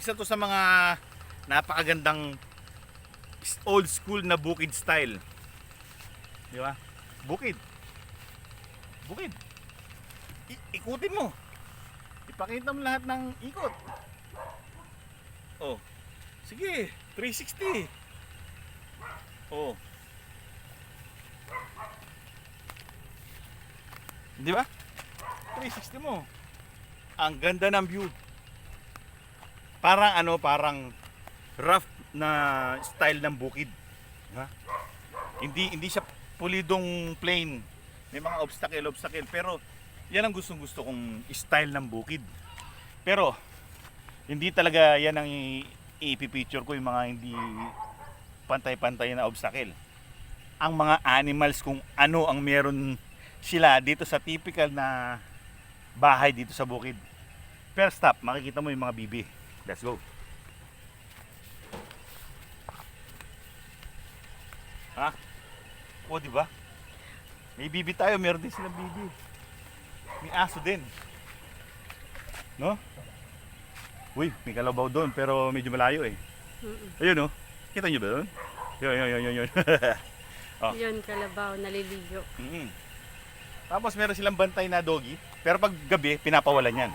isa to sa mga napakagandang old school na bukid style. Di ba? Bukid. Bukid. I- ikutin mo. Ipakita mo lahat ng ikot. Oh. Sige, 360. Oh. Di ba? 360 mo. Ang ganda ng view. Parang ano, parang rough na style ng bukid. Ha? Hindi hindi siya pulidong plain. May mga obstacle, obstacle. Pero yan ang gustong gusto kong style ng bukid. Pero hindi talaga yan ang i- ipipicture ko yung mga hindi pantay-pantay na obstacle. Ang mga animals kung ano ang meron sila dito sa typical na bahay dito sa bukid. First stop, makikita mo yung mga bibi. Let's go. Ha? O, di ba? May bibi tayo, meron din silang bibi. May aso din. No? Uy, may kalabaw doon pero medyo malayo eh. Mm-mm. Ayun oh. Kita nyo ba doon? Yun, yun, yun, yun, yun. Oh. Yun, kalabaw, naliligo. Mm. Tapos meron silang bantay na doggy, pero pag gabi, pinapawalan yan.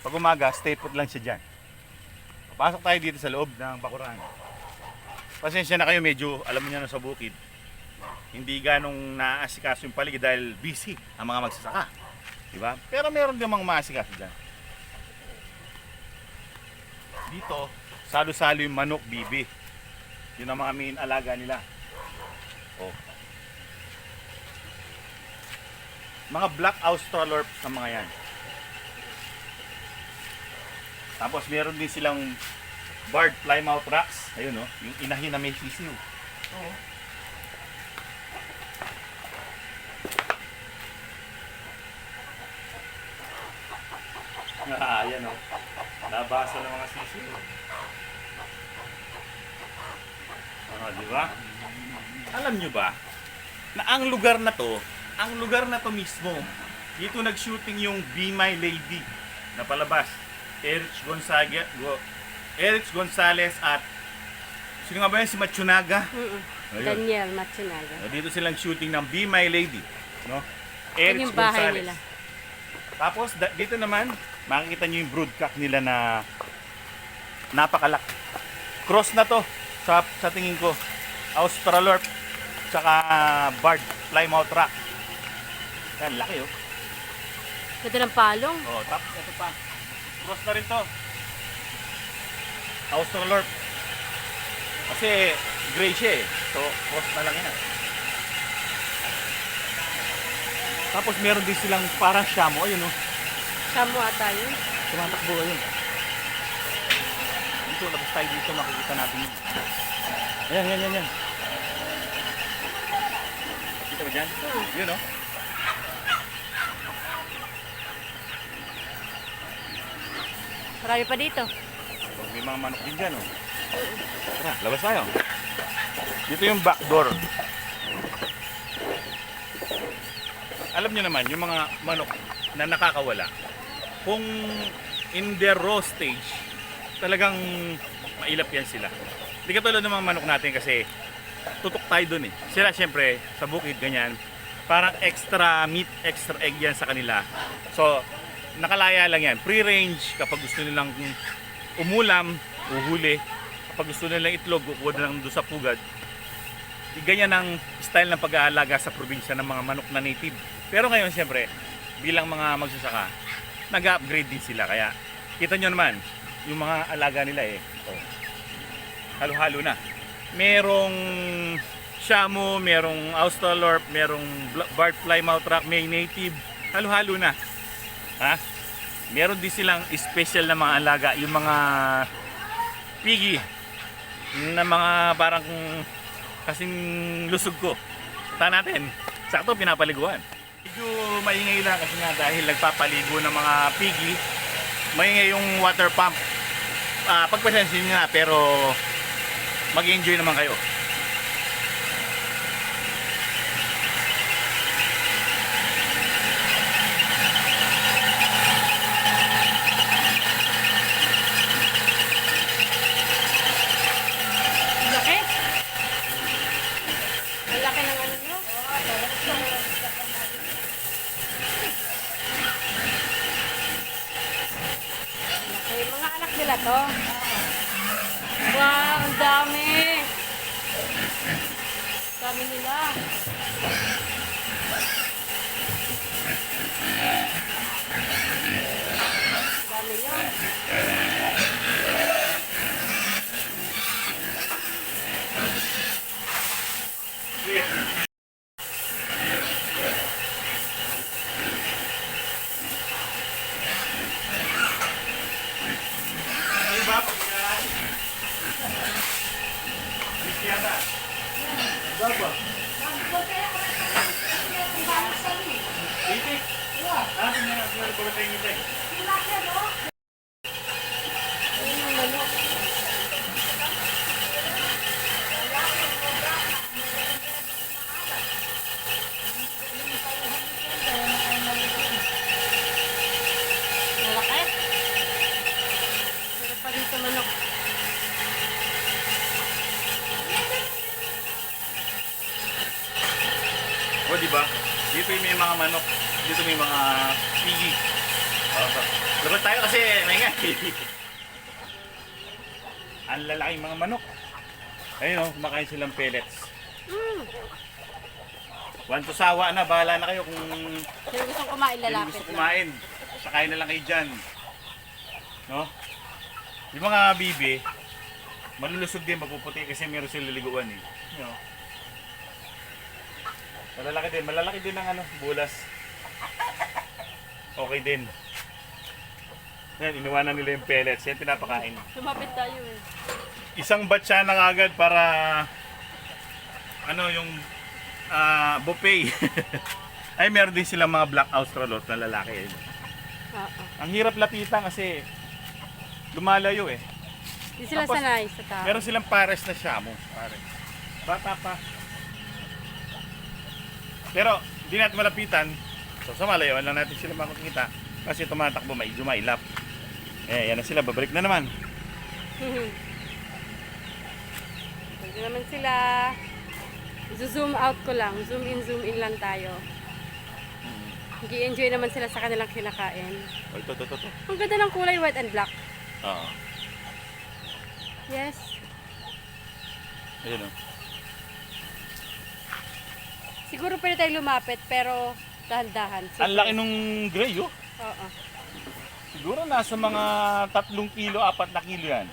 Pag umaga, stay put lang siya dyan. Pasok tayo dito sa loob ng bakuran. Pasensya na kayo, medyo alam niyo na sa bukid. Hindi ganong naaasikaso yung paligid dahil busy ang mga magsasaka. Diba? Pero meron din mga maasikaso dyan. Dito, salo-salo yung manok, bibi. Yun ang mga main alaga nila. Oh. Mga black australorp sa mga yan. Tapos meron din silang barred plymouth rocks. Ayun oh, yung inahin na may sisiw. Oo. Ah, ayan oh. Nabasa ng mga sisiw. Ah, di ba? Alam nyo ba na ang lugar na to, ang lugar na to mismo, dito nag-shooting yung Be My Lady na palabas. Eric Gonzaga, Go, Eric Gonzalez at sino nga ba yan? Si Matsunaga. Mm-mm. Daniel Matsunaga. So, dito silang shooting ng Be My Lady. No? Eric yung bahay Gonzalez. nila. Tapos da- dito naman, makikita nyo yung broodcock nila na napakalak. Cross na to sa, sa tingin ko. Australorp tsaka Bard Plymouth Rock. Yan, laki oh. Ganda ng palong. Oh, tapos ito pa. Cross na rin to. Australorp. Kasi gray siya eh. So, cross na lang yan. Tapos meron din silang parang shamo. Ayun oh. Samo ata yun. Tumatakbo ayun. Dito, labas tayo dito, makikita natin yun. Ayan, yan, yan, yan. Kita ba dyan? Yun, oh. Marami pa dito. Oh, may mga manok din dyan, oh. Tara, labas tayo. Dito yung back door. Alam nyo naman, yung mga manok na nakakawala, kung in their raw stage, talagang mailap yan sila. Hindi katulad ng mga manok natin kasi tutok tayo dun eh. Sila syempre, sa bukid, ganyan, parang extra meat, extra egg yan sa kanila. So, nakalaya lang yan. Free-range kapag gusto nilang umulam, uhuli. Kapag gusto nilang itlog, kukuha lang doon sa pugad. Ganyan ang style ng pag-aalaga sa probinsya ng mga manok na native. Pero ngayon, siyempre, bilang mga magsasaka, nag-upgrade din sila. Kaya, kita nyo naman, yung mga alaga nila eh, oh, halo-halo na. Merong Shamo, merong Australorp, merong Bart Plymouth Rock, may native, halo-halo na. Ha? Meron din silang special na mga alaga, yung mga piggy na mga parang kasing lusog ko. Punta natin. Sakto pinapaliguan. Medyo maingay lang kasi nga dahil nagpapaligo ng mga piggy. Maingay yung water pump. Ah, pagpasensya nyo na pero mag-enjoy naman kayo. to? Wow, ang dami! Dami nila. Dami yun. Diba? Pagkakas. Kristiana. Baba. Itik. Ah, tingnan natin ang pagkatay ng itik. Ayun ang manok. Malaki. Meron pa dito manok. O, di ba? Dito yung may mga manok. Dito may mga pigi. Oh, Laban tayo kasi may nga. Ang lalaking mga manok. Ayun oh, kumakain silang pellets. Mm. One to sawa na, bahala na kayo kung Sino gustong kumain, lalapit gusto lang. kumain. Sakain na lang kayo dyan. No? Yung mga bibi, malulusog din, mapuputi kasi meron silang liliguan eh. No? Malalaki din, malalaki din ang ano, bulas. Okay din. Yan, iniwanan nila yung pellets. Yan, pinapakain. Lumapit tayo eh. Isang batcha na agad para ano yung ah, buffet. Ay, meron din silang mga black australorp na lalaki. eh. Ang hirap lapitan kasi lumalayo eh. Hindi sila Tapos, sanay sa tao. Meron silang pares na shamo. Pare. Bata pa. Pero, hindi natin malapitan. So, sa malayo, lang natin sila makikita. Kasi tumatakbo, may jumailap. Eh, yan na sila. Babalik na naman. Pwede naman sila. Zoom out ko lang. Zoom in, zoom in lang tayo. Nag-enjoy naman sila sa kanilang kinakain. O, ito, ito, ito. ito. Ang ganda ng kulay white and black. Oo. Yes. Ayun o. Siguro pwede tayo lumapit pero dahan-dahan. Ang laki nung gray oh. Oo. Siguro nasa mga tatlong kilo, apat na kilo yan.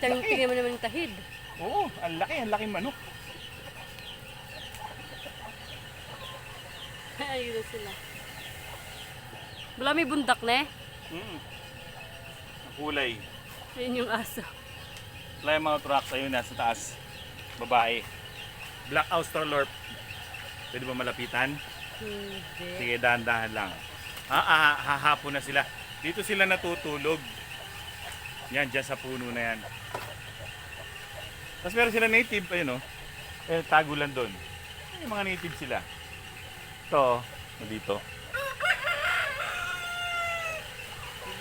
Tingnan tingnan mo naman yung tahid. Oo, ang laki, ang laki manok. Ayun na sila. Wala may bundak na eh. Mm. Ang kulay. Ayun yung aso. Plymouth Rocks, ayun nasa taas. Babae. Black Australorp. Pwede ba malapitan? Hindi. Sige, dahan-dahan lang. Ah, ah, hahapon na sila. Dito sila natutulog. Yan, dyan sa puno na yan. Tapos meron sila native, ayun o. Eh, tagulan doon. Yung mga native sila. Ito, dito.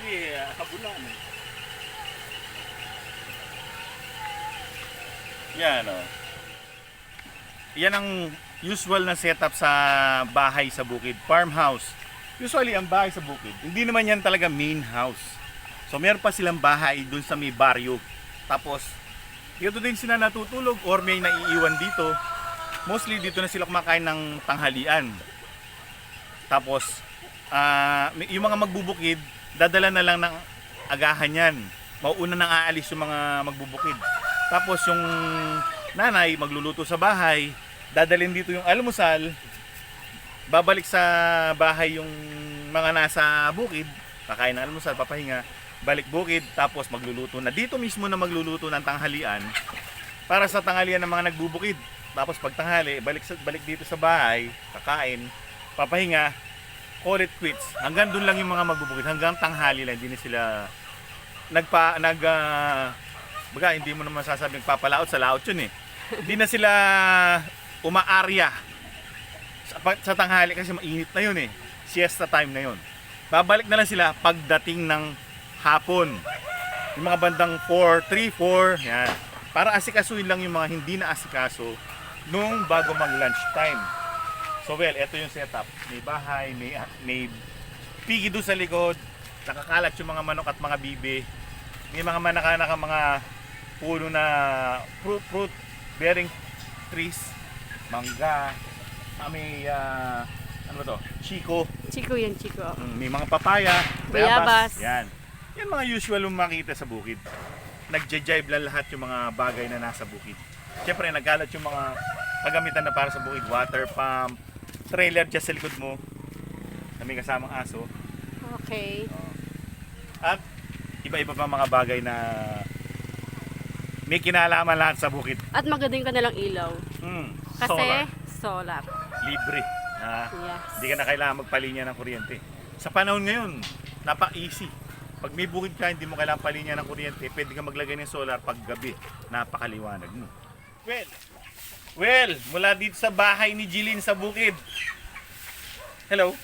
Sige, ah, habulan. Yan o. Yan ang usual na setup sa bahay sa bukid, farmhouse. Usually ang bahay sa bukid, hindi naman yan talaga main house. So meron pa silang bahay dun sa may baryo. Tapos dito din sila natutulog or may naiiwan dito. Mostly dito na sila kumakain ng tanghalian. Tapos may- yung mga magbubukid, dadala na lang ng agahan yan. Mauuna nang aalis yung mga magbubukid. Tapos yung nanay magluluto sa bahay, dadalhin dito yung almusal, babalik sa bahay yung mga nasa bukid, kakain ng almusal, papahinga, balik bukid, tapos magluluto na. Dito mismo na magluluto ng tanghalian para sa tanghalian ng mga nagbubukid. Tapos pag tanghali, balik, sa, balik dito sa bahay, kakain, papahinga, call it quits. Hanggang doon lang yung mga magbubukid, hanggang tanghali lang, hindi na sila nagpa, nag, ah, baga, hindi mo naman sasabing papalaot sa laot yun eh. hindi na sila umaarya sa, sa tanghali kasi mainit na yun eh. Siesta time na yun. Babalik na lang sila pagdating ng hapon. Yung mga bandang 4, 3, 4, yan. Para asikasuhin lang yung mga hindi na asikaso nung bago mag lunch time. So well, ito yung setup. May bahay, may, may pigi doon sa likod, nakakalat yung mga manok at mga bibi. May mga manakanak mga puno na fruit, fruit bearing trees, mangga, ah, may ah, ano ba to? Chico, Chico yan, Chico. Mm, may mga papaya, Bayabas. Yan. Yan mga usual mong makita sa bukid. Nagja-jive lang lahat yung mga bagay na nasa bukid. Siyempre, nagalat yung mga kagamitan na para sa bukid. Water pump, trailer dyan sa likod mo. Na may kasamang aso. Okay. At iba-iba pa mga bagay na may kinalaman lahat sa bukid. At magaling ka nalang ilaw. Mm, Kasi solar, solar. libre. Na Yes. Hindi ka na kailangan magpalinya ng kuryente. Sa panahon ngayon, napa-easy. Pag may bukid ka, hindi mo kailangan palinya ng kuryente, pwede ka maglagay ng solar pag gabi. Napakaliwanag mo. Well, well, mula dito sa bahay ni Jilin sa bukid. Hello.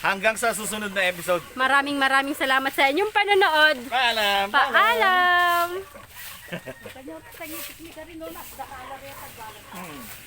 Hanggang sa susunod na episode. Maraming maraming salamat sa inyong panonood. Paalam! Paalam! Hmm.